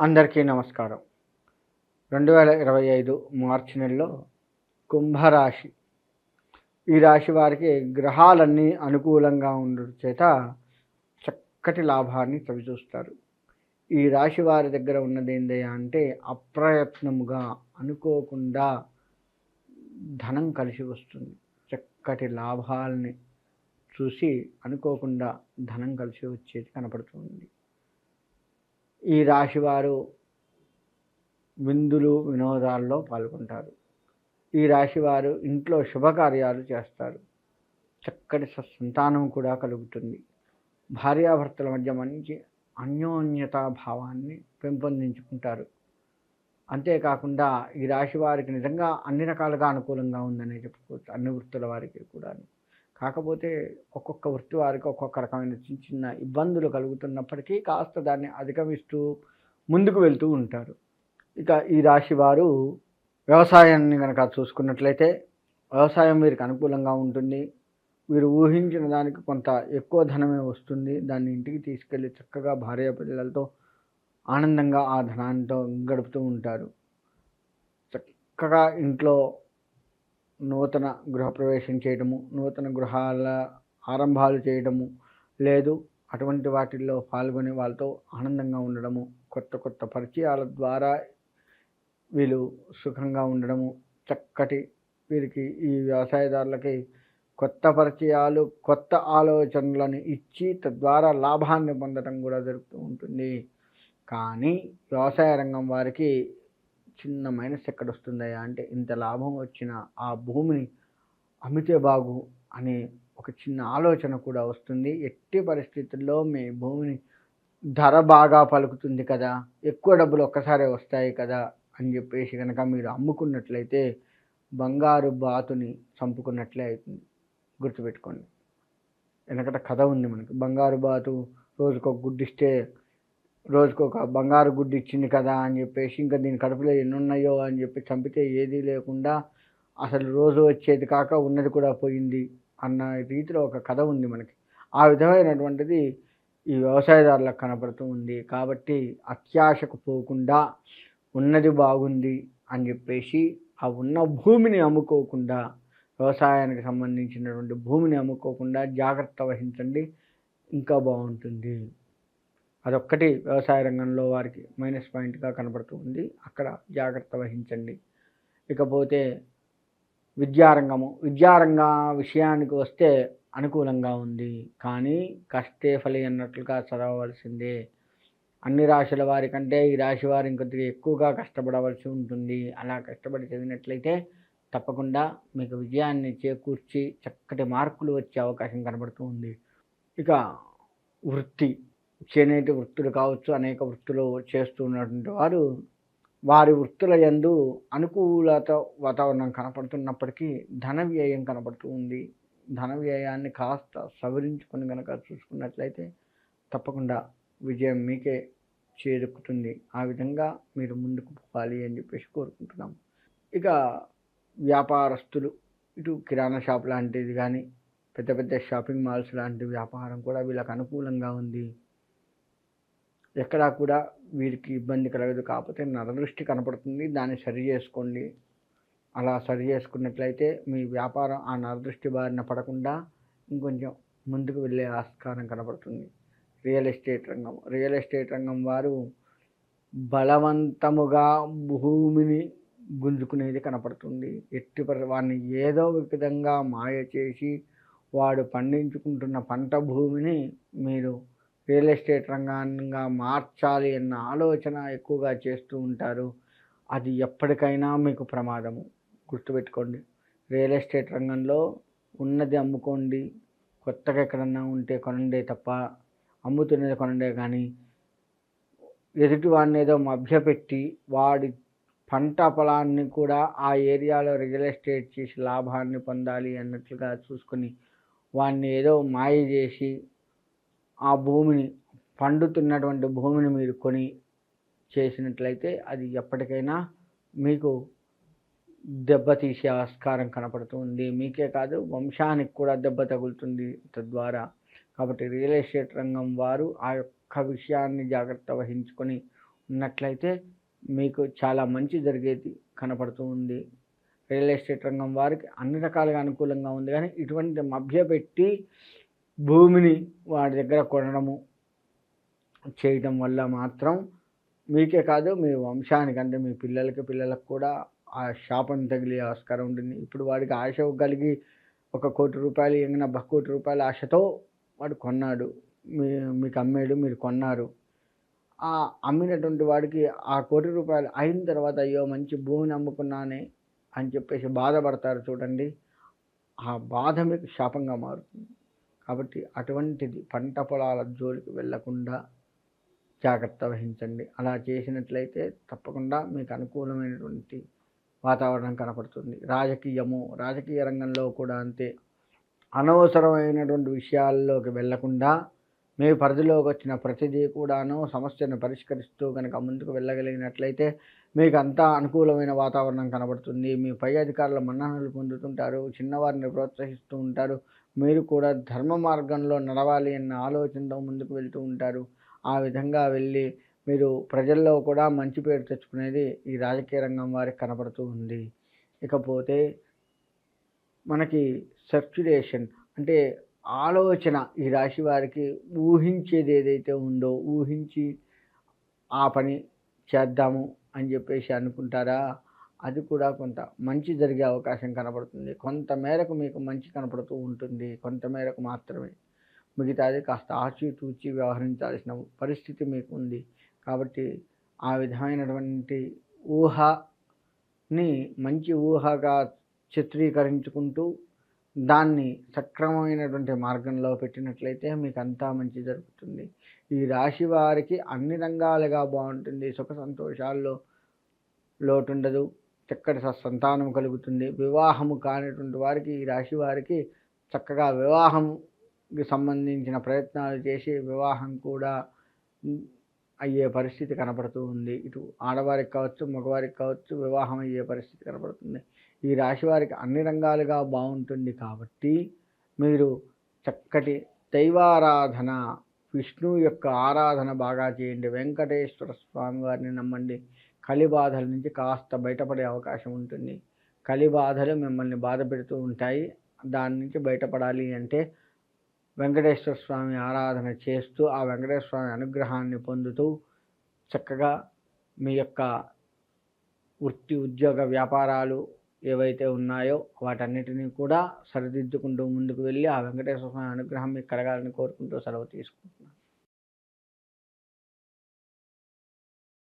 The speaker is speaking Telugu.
అందరికీ నమస్కారం. రెండు వేల ఇరవై ఐదు మార్చి నెలలో కుంభరాశి. ఈ రాశి వారికి గ్రహాలన్నీ అనుకూలంగా ఉండడం చేత చక్కటి లాభాన్ని చవిచూస్తారు. ఈ రాశి వారి దగ్గర ఉన్నది ఏందయ్యా అంటే అప్రయత్నముగా అనుకోకుండా ధనం కలిసి వస్తుంది. చక్కటి లాభాలని చూసి అనుకోకుండా ధనం కలిసి వచ్చేది కనపడుతుంది ఈ రాశి వారు విందులు వినోదాల్లో పాల్గొంటారు. ఈ రాశి వారు ఇంట్లో శుభకార్యాలు చేస్తారు. చక్కటి సంతానం కూడా కలుగుతుంది. భార్యాభర్తల మధ్య మంచి అన్యోన్యతా భావాన్ని పెంపొందించుకుంటారు. అంతేకాకుండా ఈ రాశి వారికి నిజంగా అన్ని రకాలుగా అనుకూలంగా ఉందనే చెప్పుకోవచ్చు అన్ని వృత్తుల వారికి కూడా కాకపోతే ఒక్కొక్క వృత్తి వారికి ఒక్కొక్క రకమైన చిన్న చిన్న ఇబ్బందులు కలుగుతున్నప్పటికీ కాస్త దాన్ని అధిగమిస్తూ ముందుకు వెళ్తూ ఉంటారు. ఇక ఈ రాశి వారు వ్యవసాయాన్ని కనుక చూసుకున్నట్లయితే వ్యవసాయం వీరికి అనుకూలంగా ఉంటుంది. వీరు ఊహించిన దానికి కొంత ఎక్కువ ధనమే వస్తుంది. దాన్ని ఇంటికి తీసుకెళ్ళి చక్కగా భార్య పిల్లలతో ఆనందంగా ఆ ధనాంతో గడుపుతూ ఉంటారు. చక్కగా ఇంట్లో నూతన గృహప్రవేశం చేయడము నూతన గృహాల ఆరంభాలు చేయడము లేదు. అటువంటి వాటిల్లో పాల్గొని వాళ్ళతో ఆనందంగా ఉండడము కొత్త కొత్త పరిచయాల ద్వారా వీళ్ళు సుఖంగా ఉండడము చక్కటి వీరికి ఈ వ్యవసాయదారులకి కొత్త పరిచయాలు కొత్త ఆలోచనలను ఇచ్చి తద్వారా లాభాన్ని పొందడం కూడా జరుగుతూ ఉంటుంది. కానీ వ్యవసాయ రంగం వారికి చిన్న మైనస్ ఎక్కడ వస్తుందయ్యా అంటే ఇంత లాభం వచ్చిన ఆ భూమిని అమ్మితే బాగు అనే ఒక చిన్న ఆలోచన కూడా వస్తుంది. ఎట్టి పరిస్థితుల్లో మీ భూమిని ధర బాగా పలుకుతుంది కదా? ఎక్కువ డబ్బులు ఒక్కసారే వస్తాయి కదా? అని చెప్పేసి కనుక మీరు అమ్ముకున్నట్లయితే బంగారు బాతుని చంపుకున్నట్లే అవుతుంది. గుర్తుపెట్టుకోండి. వెనకట కథ ఉంది మనకి. బంగారు బాతు రోజుకొక గుడ్డిస్తే రోజుకు ఒక బంగారు గుడ్డు ఇచ్చింది కదా అని చెప్పేసి ఇంకా దీని కడుపులో ఎన్ని ఉన్నాయో అని చెప్పి చంపితే ఏదీ లేకుండా అసలు రోజు వచ్చేది కాక ఉన్నది కూడా పోయింది అన్న రీతిలో ఒక కథ ఉంది మనకి. ఆ విధమైనటువంటిది ఈ వ్యవసాయదారులకు కనపడుతూ ఉంది. కాబట్టి అత్యాశకు పోకుండా ఉన్నది బాగుంది అని చెప్పేసి ఆ ఉన్న భూమిని అమ్ముకోకుండా వ్యవసాయానికి సంబంధించినటువంటి భూమిని అమ్ముకోకుండా జాగ్రత్త వహించండి. ఇంకా బాగుంటుంది. అదొక్కటి వ్యవసాయ రంగంలో వారికి మైనస్ పాయింట్గా కనబడుతూ ఉంది. అక్కడ జాగ్రత్త వహించండి. ఇకపోతే విద్యారంగము విద్యారంగ విషయానికి వస్తే అనుకూలంగా ఉంది. కానీ కష్టే ఫలి అన్నట్లుగా చదవవలసిందే. అన్ని రాశుల వారి కంటే ఈ రాశి వారు ఇంకొద్దిగా ఎక్కువగా కష్టపడవలసి ఉంటుంది. అలా కష్టపడి చదివినట్లయితే తప్పకుండా మీకు విజయాన్ని చేకూర్చి చక్కటి మార్కులు వచ్చే అవకాశం కనబడుతూ ఉంది. ఇక వృత్తి. చేనేటి వృత్తులు కావచ్చు అనేక వృత్తులు చేస్తున్నటువంటి వారు వారి వృత్తుల యందు అనుకూలత వాతావరణం కనపడుతున్నప్పటికీ ధన వ్యయం కనపడుతూ ఉంది. ధన వ్యయాన్ని కాస్త సవరించుకొని కనుక చూసుకున్నట్లయితే తప్పకుండా విజయం మీకే చేరుకుతుంది. ఆ విధంగా మీరు ముందుకు పోవాలి అని చెప్పేసి కోరుకుంటున్నాం. ఇక వ్యాపారస్తులు ఇటు కిరాణా షాప్ లాంటిది కానీ పెద్ద పెద్ద షాపింగ్ మాల్స్ లాంటి వ్యాపారం కూడా వీళ్ళకి అనుకూలంగా ఉంది. ఎక్కడా కూడా వీరికి ఇబ్బంది కలగదు. కాకపోతే నరదృష్టి కనపడుతుంది. దాన్ని సరి చేసుకోండి. అలా సరి చేసుకున్నట్లయితే మీ వ్యాపారం ఆ నరదృష్టి బారిన పడకుండా ఇంకొంచెం ముందుకు వెళ్ళే ఆస్కారం కనపడుతుంది. రియల్ ఎస్టేట్ రంగం. రియల్ ఎస్టేట్ రంగం వారు బలవంతముగా భూమిని గుంజుకునేది కనపడుతుంది. ఎట్టి వాడిని ఏదో విధంగా మాయ చేసి వాడు పండించుకుంటున్న పంట భూమిని మీరు రియల్ ఎస్టేట్ రంగంగా మార్చాలి అన్న ఆలోచన ఎక్కువగా చేస్తూ ఉంటారు. అది ఎప్పటికైనా మీకు ప్రమాదము. గుర్తుపెట్టుకోండి. రియల్ ఎస్టేట్ రంగంలో ఉన్నది అమ్ముకోండి. కొత్తగా ఎక్కడన్నా ఉంటే కొనండే తప్ప అమ్ముతున్నది కొనండే కానీ ఎదుటి వాడిని ఏదో మభ్యపెట్టి వాడి పంట పొలాన్ని కూడా ఆ ఏరియాలో రియల్ ఎస్టేట్ చేసి లాభాన్ని పొందాలి అన్నట్లుగా చూసుకొని వాడిని ఏదో మాయ చేసి ఆ భూమిని పండుతున్నటువంటి భూమిని మీరు కొని చేసినట్లయితే అది ఎప్పటికైనా మీకు దెబ్బతీసే ఆస్కారం కనపడుతుంది. మీకే కాదు వంశానికి కూడా దెబ్బ తగులుతుంది తద్వారా. కాబట్టి రియల్ ఎస్టేట్ రంగం వారు ఆ యొక్క విషయాన్ని జాగ్రత్త వహించుకొని ఉన్నట్లయితే మీకు చాలా మంచి జరిగేది కనపడుతూ ఉంది రియల్ ఎస్టేట్ రంగం వారికి అన్ని రకాలుగా అనుకూలంగా ఉంది. కానీ ఇటువంటి మభ్యపెట్టి భూమిని వాడి దగ్గర కొనడము చేయటం వల్ల మాత్రం మీకే కాదు మీ వంశానికి అంటే మీ పిల్లలకి పిల్లలకు కూడా ఆ శాపం తగిలే ఆస్కారం ఉంటుంది. ఇప్పుడు వాడికి ఆశ కలిగి ఒక కోటి రూపాయలు ఏమైనా కోటి రూపాయల ఆశతో వాడు కొన్నాడు. మీ మీకు అమ్మాడు మీరు కొన్నారు. ఆ అమ్మినటువంటి వాడికి ఆ కోటి రూపాయలు అయిన తర్వాత అయ్యో మంచి భూమిని అమ్ముకున్నానే అని చెప్పేసి బాధపడతారు చూడండి. ఆ బాధ మీకు శాపంగా మారుతుంది. కాబట్టి అటువంటిది పంట పొలాల జోలికి వెళ్ళకుండా జాగ్రత్త వహించండి. అలా చేసినట్లయితే తప్పకుండా మీకు అనుకూలమైనటువంటి వాతావరణం కనపడుతుంది. రాజకీయము రాజకీయ రంగంలో కూడా అంతే. అనవసరమైనటువంటి విషయాల్లోకి వెళ్ళకుండా మీ పరిధిలోకి వచ్చిన ప్రతిదీ కూడాను సమస్యను పరిష్కరిస్తూ కనుక ముందుకు వెళ్ళగలిగినట్లయితే మీకు అంతా అనుకూలమైన వాతావరణం కనబడుతుంది. మీ పై అధికారుల మన్ననలు పొందుతుంటారు చిన్నవారిని ప్రోత్సహిస్తూ ఉంటారు. మీరు కూడా ధర్మ మార్గంలో నడవాలి అన్న ఆలోచనతో ముందుకు వెళ్తూ ఉంటారు. ఆ విధంగా వెళ్ళి మీరు ప్రజల్లో కూడా మంచి పేరు తెచ్చుకునేది ఈ రాజకీయ రంగం వారికి కనపడుతూ ఉంది. ఇకపోతే మనకి సర్క్యులేషన్ అంటే ఆలోచన ఈ రాశి వారికి ఊహించేది ఏదైతే ఉందో ఊహించి ఆ పని చేద్దాము అని చెప్పేసి అనుకుంటారా? అది కూడా కొంత మంచి జరిగే అవకాశం కనబడుతుంది. కొంత మేరకు మీకు మంచి కనపడుతూ ఉంటుంది. కొంత మేరకు మాత్రమే. మిగతాది కాస్త ఆచితూచి వ్యవహరించాల్సిన పరిస్థితి మీకు ఉంది కాబట్టి ఆ విధమైనటువంటి ఊహని మంచి ఊహగా చిత్రీకరించుకుంటూ దాన్ని సక్రమమైనటువంటి మార్గంలో పెట్టినట్లయితే మీకు అంతా మంచి జరుగుతుంది. ఈ రాశి వారికి అన్ని రంగాలుగా బాగుంటుంది. సుఖ సంతోషాల్లో లోటుండదు. చక్కటి సంతానం కలుగుతుంది. వివాహము కానిటువంటి వారికి ఈ రాశి వారికి చక్కగా వివాహంకి సంబంధించిన ప్రయత్నాలు చేసి వివాహం కూడా అయ్యే పరిస్థితి కనపడుతూ ఉంది. ఇటు ఆడవారికి కావచ్చు మగవారికి కావచ్చు వివాహం అయ్యే పరిస్థితి కనపడుతుంది. ఈ రాశి వారికి అన్ని రంగాలుగా బాగుంటుంది కాబట్టి మీరు చక్కటి దైవారాధన విష్ణు యొక్క ఆరాధన బాగా చేయండి. వెంకటేశ్వర స్వామి వారిని నమ్మండి. కలి బాధల నుంచి కాస్త బయటపడే అవకాశం ఉంటుంది. కలి బాధలు మిమ్మల్ని బాధ పెడుతూ ఉంటాయి. దాని నుంచి బయటపడాలి అంటే వెంకటేశ్వర స్వామి ఆరాధన చేస్తూ ఆ వెంకటేశ్వర స్వామి అనుగ్రహాన్ని పొందుతూ చక్కగా మీ యొక్క వృత్తి ఉద్యోగ వ్యాపారాలు ఏవైతే ఉన్నాయో వాటన్నిటినీ కూడా సరిదిద్దుకుంటూ ముందుకు వెళ్ళి ఆ వెంకటేశ్వర స్వామి అనుగ్రహం మీకు కలగాలని కోరుకుంటూ సెలవు తీసుకుంటున్నాను.